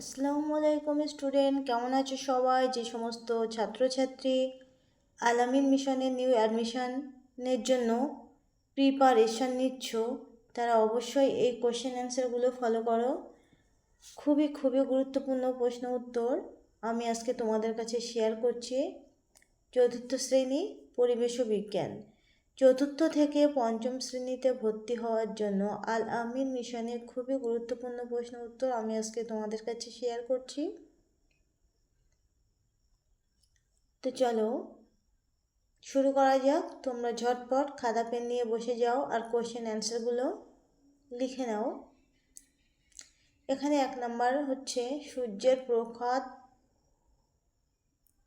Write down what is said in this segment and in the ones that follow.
আসসালামু আলাইকুম স্টুডেন্ট, কেমন আছো সবাই? যে সমস্ত ছাত্রছাত্রী, আলামিন মিশনের নিউ অ্যাডমিশনের জন্য প্রিপারেশন নিচ্ছ, তারা অবশ্যই এই কোশ্চেন অ্যান্সারগুলো ফলো করো। খুবই খুবই গুরুত্বপূর্ণ প্রশ্ন উত্তর আমি আজকে তোমাদের কাছে শেয়ার করছি। চতুর্থ শ্রেণি, পরিবেশ বিজ্ঞান। চতুর্থ থেকে পঞ্চম শ্রেণীতে ভর্তি হওয়ার জন্য আল আমিন মিশনে খুবই গুরুত্বপূর্ণ প্রশ্ন উত্তর আমি আজকে তোমাদের কাছে শেয়ার করছি। তো চলো, শুরু করা যাক। তোমরা ঝটপট খাতা, পেন নিয়ে বসে যাও আর কোশ্চেন অ্যান্সারগুলো লিখে নাও। এখানে এক নাম্বার হচ্ছে, সূর্যের প্রখাত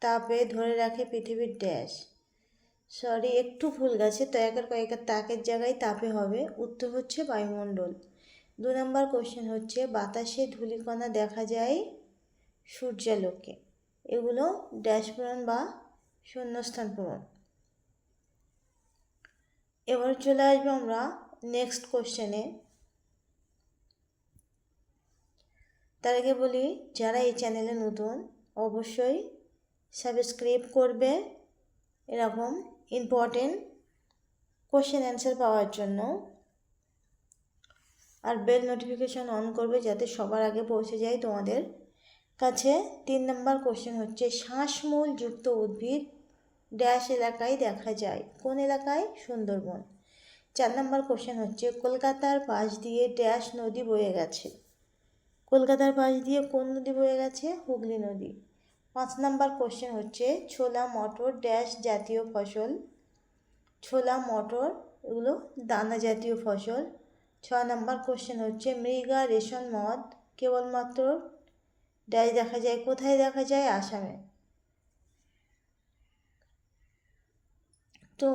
তাপে ধরে রাখে পৃথিবীর ড্যাশ সরি, একটু ভুল গেছে। একের কয়েকের তাকের জায়গায় তাপে হবে। উত্তর হচ্ছে বায়ুমণ্ডল। দু নম্বর কোশ্চেন হচ্ছে, বাতাসে ধূলিকণা দেখা যায় সূর্যালোকে। এগুলো ড্যাশ পূরণ বা শূন্যস্থান পূরণ। এবার চলে আসব আমরা নেক্সট কোশ্চেনে তার আগে বলি, যারা এই চ্যানেলে নতুন, অবশ্যই সাবস্ক্রাইব করবে। এরকম ইম্পর্টেন্ট কোশ্চেন অ্যান্সার পাওয়ার জন্য। আর বেল নোটিফিকেশন অন করবে যাতে সবার আগে পৌঁছে যায় তোমাদের কাছে। তিন নম্বর কোশ্চেন হচ্ছে, শ্বাসমূল যুক্ত উদ্ভিদ ড্যাশ এলাকায় দেখা যায়। কোন এলাকায়? সুন্দরবন। চার নম্বর কোশ্চেন হচ্ছে, কলকাতার পাশ দিয়ে ড্যাশ নদী বয়ে গেছে। কলকাতার পাশ দিয়ে কোন নদী বয়ে গেছে? হুগলি নদী। পাঁচ নাম্বার কোশ্চেন হচ্ছে, ছোলা, মটর, ড্যাশ জাতীয় ফসল। ছোলা, মটর এগুলো দানা জাতীয় ফসল। ছ নাম্বার কোশ্চেন হচ্ছে, মৃগা রেশন মদ, কেবলমাত্র ড্যাশ দেখা যায়, কোথায় দেখা যায়? আসামে। তো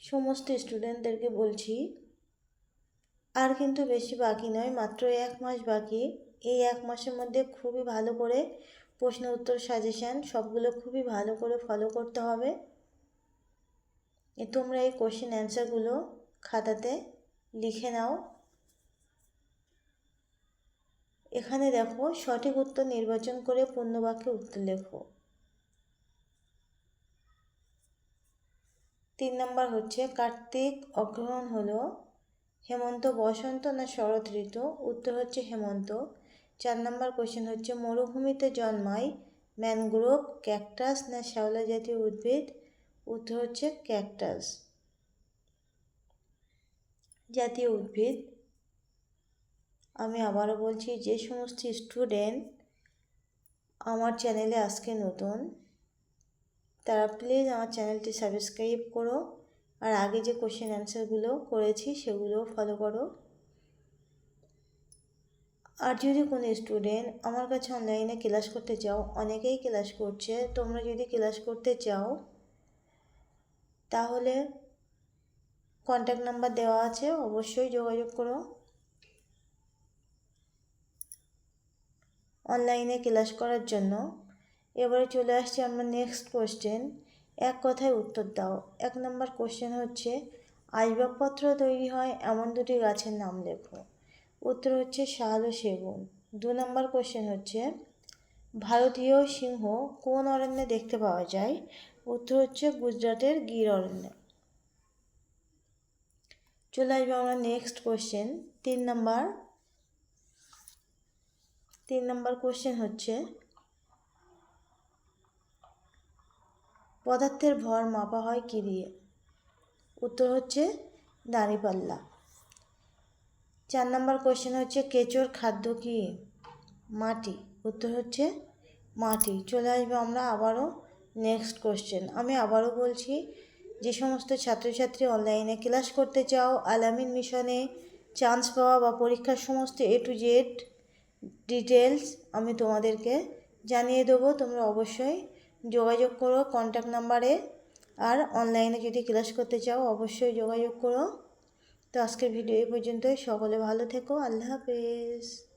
সমস্ত স্টুডেন্টদেরকে বলছি আর কিন্তু বেশি বাকি নয়, মাত্র এক মাস বাকি। এই এক মাসের মধ্যে খুবই ভালো করে প্রশ্ন উত্তর সাজেশান সবগুলো খুবই ভালো করে ফলো করতে হবে। তোমরা এই কোশ্চেন অ্যান্সারগুলো খাতাতে লিখে নাও। এখানে দেখো, সঠিক উত্তর নির্বাচন করে পূর্ণবাক্যে উত্তর লেখো। তিন নম্বর হচ্ছে, কার্তিক অগ্রহণ হলো। হেমন্ত, বসন্ত না শরৎ ঋতু? উত্তর হচ্ছে হেমন্ত। চার নম্বর কোশ্চেন হচ্ছে, মরুভূমিতে জন্মায় ম্যানগ্রোভ, ক্যাকটাস না শ্যাওলা জাতীয় উদ্ভিদ? উত্তর হচ্ছে ক্যাকটাস জাতীয় উদ্ভিদ। আমি আবারও বলছি, যে সমস্ত স্টুডেন্ট আমার চ্যানেলে আজকে নতুন, তারা প্লিজ আমার চ্যানেলটি সাবস্ক্রাইব করো। আর আগে যে কোশ্চেন অ্যান্সারগুলো করেছি সেগুলো ফলো করো। আর যদি কোনো স্টুডেন্ট আমার কাছে অনলাইনে ক্লাস করতে চাও, অনেকেই ক্লাস করছে, তোমরা যদি ক্লাস করতে চাও, তাহলে কন্ট্যাক্ট নাম্বার দেওয়া আছে, অবশ্যই যোগাযোগ করো। অনলাইনে ক্লাস করার জন্য। এবারে চলে আসছে আমার নেক্সট কোশ্চেন এক কথায় উত্তর দাও। এক নম্বর কোশ্চেন হচ্ছে, আসবাবপত্র তৈরি হয় এমন দুটি গাছের নাম লেখো। উত্তর হচ্ছে শাল ও সেগুন। দু নম্বর কোশ্চেন হচ্ছে, ভারতীয় সিংহ কোন অরণ্যে দেখতে পাওয়া যায়? উত্তর হচ্ছে গুজরাটের গির অরণ্যে। চলে আসবে আমরা নেক্সট কোশ্চেন তিন নম্বর তিন নম্বর কোশ্চেন হচ্ছে পদার্থের ভর মাপা হয় কী দিয়ে? উত্তর হচ্ছে দাঁড়িপাল্লা। চার নম্বর কোশ্চেন হচ্ছে কেঁচোর খাদ্য কী? মাটি। উত্তর হচ্ছে মাটি। চলে আসবে আমরা আবারও নেক্সট কোশ্চেন আমি আবারও বলছি, যে সমস্ত ছাত্রছাত্রী অনলাইনে ক্লাস করতে চাও, আলামিন মিশনে চান্স পাওয়া বা পরীক্ষার সমস্ত এ টু জেড ডিটেলস আমি তোমাদেরকে জানিয়ে দেবো। তোমরা অবশ্যই যোগাযোগ করো কন্ট্যাক্ট নাম্বারে আর অনলাইনে যদি ক্লাস করতে চাও, অবশ্যই যোগাযোগ করো। তো আজকের ভিডিও এই পর্যন্তই। সকলে ভালো থেকো। আল্লাহ হাফেজ।